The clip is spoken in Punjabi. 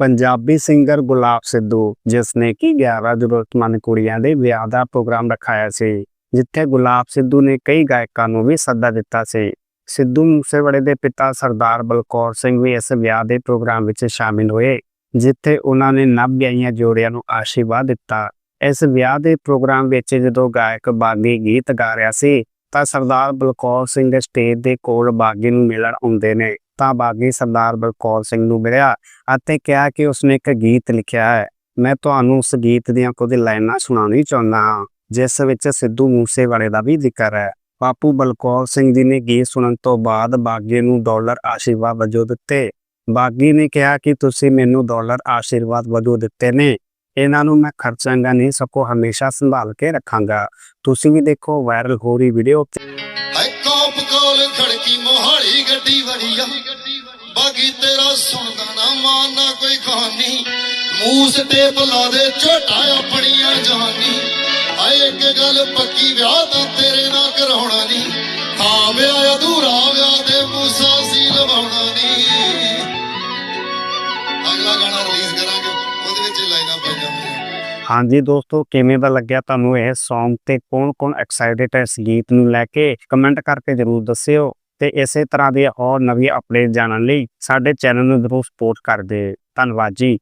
ਪੰਜਾਬੀ ਸਿੰਗਰ ਗੁਲਾਬ ਸਿੱਧੂ ਜਿਸ ਨੇ ਕਿ 11 ਜ਼ਰੂਰਤਮੰਦ ਕੁੜੀਆਂ ਦੇ ਵਿਆਹ ਦਾ ਪ੍ਰੋਗਰਾਮ ਰਖਾਇਆ ਸੀ, ਜਿੱਥੇ ਗੁਲਾਬ ਸਿੱਧੂ ਨੇ ਕਈ ਗਾਇਕਾਂ ਨੂੰ ਵੀ ਸੱਦਾ ਦਿੱਤਾ ਸੀ। ਸਿੱਧੂ ਮੂਸੇਵਾਲੇ ਦੇ ਪਿਤਾ ਸਰਦਾਰ ਬਲਕੌਰ ਸਿੰਘ ਵੀ ਇਸ ਵਿਆਹ ਦੇ ਪ੍ਰੋਗਰਾਮ ਵਿੱਚ ਸ਼ਾਮਿਲ ਹੋਏ, ਜਿੱਥੇ ਉਹਨਾਂ ਨੇ ਨਵ ਵਿਆਹੀਆਂ ਜੋੜਿਆਂ ਨੂੰ ਆਸ਼ੀਰਵਾਦ ਦਿੱਤਾ। ਇਸ ਵਿਆਹ ਦੇ ਪ੍ਰੋਗਰਾਮ ਵਿੱਚ ਜਦੋਂ ਗਾਇਕ ਬਾਗੀ ਗੀਤ ਗਾ ਰਿਹਾ ਸੀ, ਤਾਂ ਸਰਦਾਰ ਬਲਕੌਰ ਸਿੰਘ ਸਟੇਜ ਦੇ ਕੋਲ ਬਾਗੀ ਨੂੰ ਮਿਲਣ ਆਉਂਦੇ ਨੇ। ਤਾਂ ਬਾਗੀ ਸਰਦਾਰ ਬਲਕੌਰ ਸਿੰਘ ਨੂੰ ਮਿਲਿਆ ਅਤੇ ਕਿਹਾ ਕਿ ਉਸਨੇ ਇੱਕ ਗੀਤ ਲਿਖਿਆ ਹੈ। ਮੈਂ ਤੁਹਾਨੂੰ ਉਸ ਗੀਤ ਦੀਆਂ ਕੁਝ ਲਾਈਨਾਂ ਸੁਣਾਉਣੀ ਚਾਹੁੰਦਾ ਹਾਂ, ਜਿਸ ਵਿੱਚ ਸਿੱਧੂ ਮੂਸੇਵਾਲੇ ਦਾ ਵੀ ਜ਼ਿਕਰ ਹੈ। ਬਾਪੂ ਬਲਕੌਰ ਸਿੰਘ ਜੀ ਨੇ ਗੀਤ ਸੁਣਨ ਤੋਂ ਬਾਅਦ ਬਾਗੀ ਨੂੰ ਡਾਲਰ ਆਸ਼ੀਰਵਾਦ ਵਜੋਂ ਦਿੱਤੇ। ਬਾਗੀ ਨੇ ਕਿਹਾ ਕਿ ਤੁਸੀਂ ਮੈਨੂੰ ਡਾਲਰ ਆਸ਼ੀਰਵਾਦ ਵਜੋਂ ਦਿੱਤੇ ਨੇ। ਇਹਨਾਂ ਨੂੰ ਮੈਂ ਖਰਚਾਂਗਾ ਨਹੀਂ ਸਕੋ ਹਮੇਸ਼ਾ ਸੰਭਾਲ ਕੇ ਰੱਖਾਂਗਾ। ਤੁਸੀਂ ਵੀ ਦੇਖੋ ਵਾਇਰਲ ਹੋ ਰਹੀ ਵੀਡੀਓ ਐ ਕੋਪ ਕੋਲ ਖੜਕੀ ਮੋਹਾਲੀ ਗੱਡੀ ਵੜੀਆ। ਤੇਰਾ ਸੁਣਦਾ ਨਾ ਮਾਨ, ਨਾ ਕੋਈ ਕਹਾਣੀ। ਮੂਸ ਟੇਪ ਲਾ ਝੋਟਾ ਆਪਣੀਆਂ ਜਵਾਨੀ। ਆਏ ਇੱਕ ਗੱਲ ਪੱਕੀ, ਵਿਆਹ ਤਾਂ ਤੇਰੇ ਨਾਲ ਕਰਾਉਣਾ ਨਹੀਂ। ਹਾਂ ਵਿਆਹ ਅਧੂਰਾ ਵਿਆਹ ਦੇ ਮੂਸਾ ਸੀ ਲਵਾਉਣਾ ਨਹੀਂ। ਅਗਲਾ ਗਾਣਾ ਰਿਲੀਜ਼ ਕਰਾਂਗੇ, ਉਹਦੇ ਵਿੱਚ ਲਾਈਨਾਂ ਪਾਈਆਂ ਹੋਈਆਂ। ਹਾਂਜੀ ਦੋਸਤੋ, ਕਿਵੇਂ ਦਾ ਲੱਗਿਆ ਤੁਹਾਨੂੰ ਇਹ Song ਤੇ ਕੌਣ-ਕੌਣ ਐਕਸਾਈਟਡ ਹੈ ਇਸ ਗੀਤ ਨੂੰ ਲੈ ਕੇ? ਕਮੈਂਟ ਕਰਕੇ ਜਰੂਰ ਦੱਸਿਓ। ਤੇ ਇਸੇ ਤਰ੍ਹਾਂ ਦੇ ਹੋਰ ਨਵੀਂ ਅਪਡੇਟ ਜਾਣਨ ਲਈ ਸਾਡੇ ਚੈਨਲ ਨੂੰ ਜਰੂਰ ਸਪੋਰਟ ਕਰਦੇ ਧੰਨਵਾਦ ਜੀ।